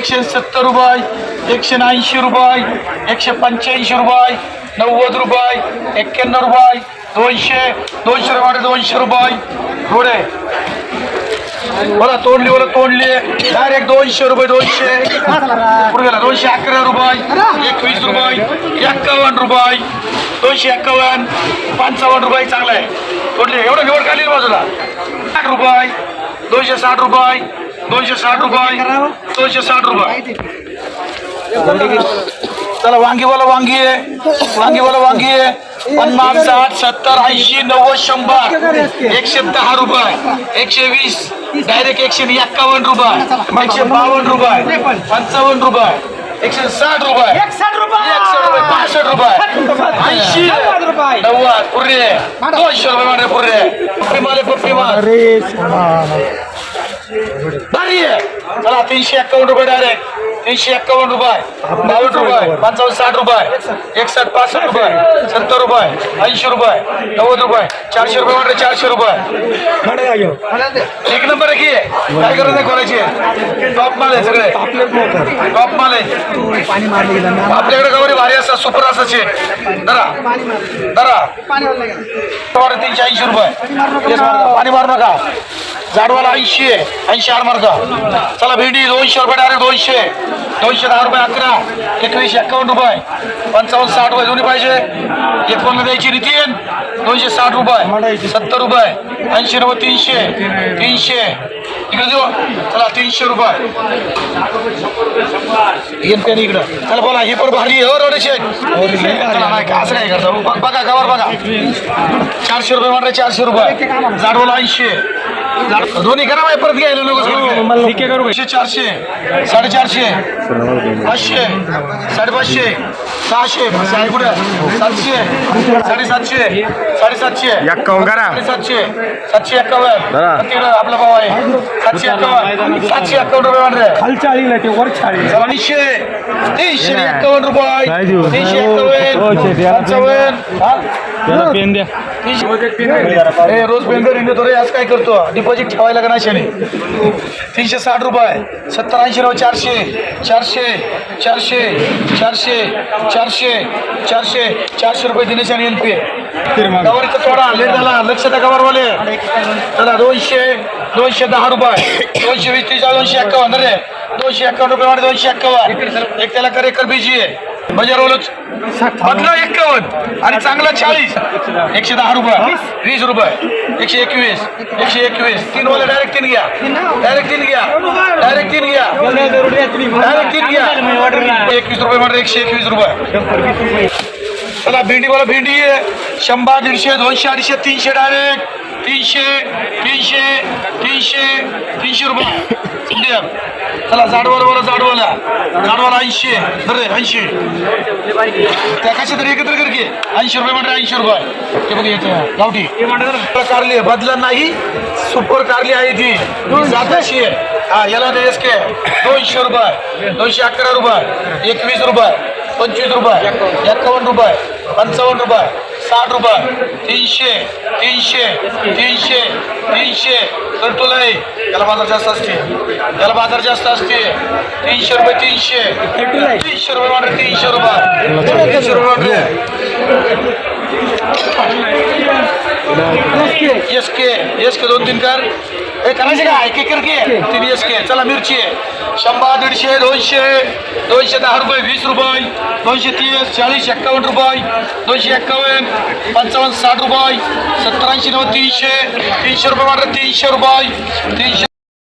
एकशे सत्तर रुपये एकशे ऐंशी रुपये एकशे पंच्याऐंशी रुपये नव्वद रुपये एक्क्याण्णव रुपये दोनशे दोनशे रुपये दोनशे रुपये. थोडे मला तोडली मला तोडली. डायरेक्ट दोनशे रुपये दोनशे. पुढे गेला दोनशे अकरा रुपये एकवीस रुपये एक्कावन्न रुपये दोनशे एक्कावन्न पंचावन्न रुपये चांगला आहे. तोडली एवढं निवड काढली बाजूला. साठ रुपये दोनशे साठ रुपये दोनशे साठ रुपये. दोनशे साठ रुपये. चला वांगी बोला वांगी आहे. वांगी बोला वांगी आहे. पन्नास साठ सत्तर ऐंशी नव्वद शंभर एकशे दहा रुपये. एकशे वीस डायरेक्ट एकशे एक्कावन्न रुपये. एकशे बावन्न रुपये. पंचावन्न रुपये. एकशे साठ रुपये. एकसठ रुपये. पासष्ट रुपये. ऐंशी. नव्वद पुरे. दोनशे रुपये मारे पुरे. पप्पी मारे पप्पी मार भारी आहे. चला तीनशे एक्कावन्न रुपये डायरेक्ट तीनशे एक्कावन्न रुपये. बावन्न रुपये. पंचावन्न साठ रुपये. एकसष्ट पासष्ट रुपये. सत्तर रुपये. ऐंशी रुपये. नव्वद रुपये. चारशे रुपये म्हणजे चारशे रुपये. एक नंबर आहे की? काय करत नाही कोणाची? टॉप माल आहे सगळे. टॉप माल आहे. आपल्याकडे गवारी भारी असतात सुपर असायचे दरा दरा तीनशे ऐंशी रुपये. पाणी मारू नका. जाडवाला ऐंशी आहे. ऐंशी आर मार्ग चला भेंडी दोनशे रुपये डायरेक्ट दोनशे. दोनशे दहा रुपये अकरा. एकवीस एक्कावन्न रुपये. पंचावन्न साठ रुपये दोन्ही पाहिजे. एकोणला द्यायची नितीन दोनशे साठ रुपये. सत्तर रुपये. ऐंशी रुपये तीनशे. तीनशे. इकडे देऊ. चला तीनशे रुपये. इकडं. चला बोला हे पण भारी हो रोड चला असं काय करता? बघ- बघा गावावर बघा. चारशे रुपये म्हणते चारशे रुपये. जाडवाला ऐंशी. दोन्ही करा बाई परत घ्यायला नको एकशे चारशे साडेचारशे पाचशे साडेपाचशे सहाशे सहाशे कुठे? सातशे साडेसातशे साडेसातशे एक्कावन्न करा. साडेसातशे सातशे एक्कावन्न. तिकडं आपला भाव आहे. सातशे एक्कावन्न सातशे एक्कावन्न रुपये म्हणते खालच्या आळीला ते वर छाळी तीनशे तीनशे एक्कावन्न रुपये? तीनशे हो, एक्कावन्न आहे. पंचावन्न हा? त्याला पेन द्या. ए, रोज बेंगर इंडिया रे आज काय करतो? डिपॉझिट ठेवायला का नाही तीनशे साठ रुपये. सत्तर ऐंशी रुपये चारशे. चारशे चारशे चारशे चारशे चारशे चारशे रुपये दिनेश आणि एन पी गवारीचा थोडा लेट झाला. लक्ष द्या गवारवाले. चला दोनशे दोनशे दहा रुपये. दोनशे वीस तीस दोनशे एक्कावन्न. रे दोनशे एक्कावन्न रुपये दोनशे एक्कावन्न. एक त्याला कर एकर बीजी आहे बजारवालच बदला एक्कावन्न. आणि चांगला चाळीस. एकशे दहा रुपये. वीस? रुपये. एकशे एकवीस. एकशे एकवीस. तीन वाले डायरेक्ट तीन घ्या. डायरेक्ट तीन घ्या. डायरेक्ट तीन घ्या. डायरेक्ट तीन घ्या. एकवीस रुपये म्हणजे एकशे एकवीस रुपये. चला भेंडी बोला भेंडी आहे शंभर दीडशे दोनशे अडीचशे तीनशे डायरेक्ट तीनशे तीनशे तीनशे तीनशे रुपये। इंडियन चला जाडवाला बोला जाडवाला। जाडवाला ऐंशी बरे ऐंशी। त्या कशा तरी एकत्र कर की ऐंशी रुपये म्हणजे ऐंशी रुपये। ते बघ येते गावठी। कारली आहे, बदला नाही सुपर कारली आहे ती। सातशे हा याला एस के दोनशे रुपये दोनशे अकरा रुपये एकवीस रुपये पंचवीस रुपये एक्कावन्न रुपये। पंचावन्न रुपये साठ रुपये तीनशे तीनशे तीनशे तीनशे. कंट्रोल आहे त्याला बाजार जास्त असते. त्याला बाजार जास्त असते. तीनशे रुपये तीनशे. तीनशे रुपये तीनशे रुपये. तीनशे रुपये एस के एस के दोन तीन कर. हे करायचे का? एक एक कर की तीन एस के चला मिरची आहे. शंभर दीडशे दोनशे. दोनशे दहा रुपये वीस रुपये. दोनशे तीस चाळीस एक्कावन्न रुपये. दोनशे एक्कावन्न पंचावन्न साठ रुपये. सत्तर ऐंशी नव्वद तीनशे. तीनशे रुपये मात्र तीनशे रुपये. तीनशे